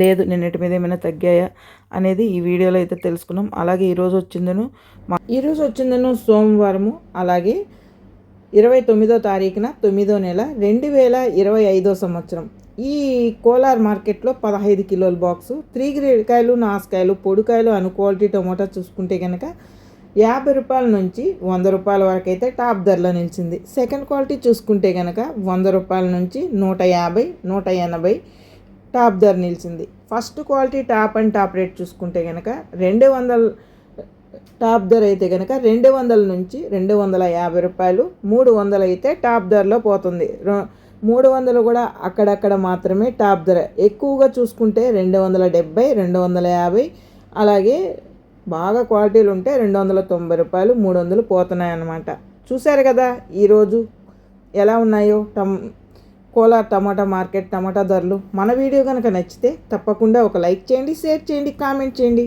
లేదు నిన్నటి మీద ఏమైనా తగ్గాయా అనేది ఈ వీడియోలో అయితే తెలుసుకున్నాం. అలాగే ఈరోజు వచ్చిందను ఈరోజు వచ్చిందను సోమవారము అలాగే ఇరవై తొమ్మిదో తారీఖున తొమ్మిదో నెల రెండు వేల ఇరవై ఐదో సంవత్సరం. ఈ కోలార్ మార్కెట్లో పదహైదు కిలోల బాక్సు త్రీ గ్రేడ్ కాయలు నాసుకాయలు పొడికాయలు అను క్వాలిటీ టొమాటో చూసుకుంటే కనుక యాభై రూపాయల నుంచి వంద రూపాయల వరకు అయితే టాప్ ధరలో నిలిచింది. సెకండ్ క్వాలిటీ చూసుకుంటే కనుక వంద రూపాయల నుంచి నూట యాభై నూట ఎనభై టాప్ ధర నిలిచింది. First quality top and top rate చూసుకుంటే కనుక రెండు వందల టాప్ ధర అయితే కనుక రెండు వందల నుంచి రెండు వందల యాభై రూపాయలు మూడు వందలు అయితే టాప్ ధరలో పోతుంది. మూడు వందలు కూడా అక్కడక్కడ మాత్రమే టాప్ ధర. ఎక్కువగా చూసుకుంటే రెండు వందల డెబ్బై రెండు వందల యాభై అలాగే బాగా క్వాలిటీలు ఉంటే రెండు వందల తొంభై రూపాయలు మూడు వందలు పోతున్నాయి అన్నమాట చూశారు కదా ఈరోజు ఎలా ఉన్నాయో టమ్ కోలార్ టమాటా మార్కెట్ టమాటా ధరలు మన వీడియో కనుక నచ్చితే తప్పకుండా ఒక లైక్ చేయండి షేర్ చేయండి కామెంట్ చేయండి.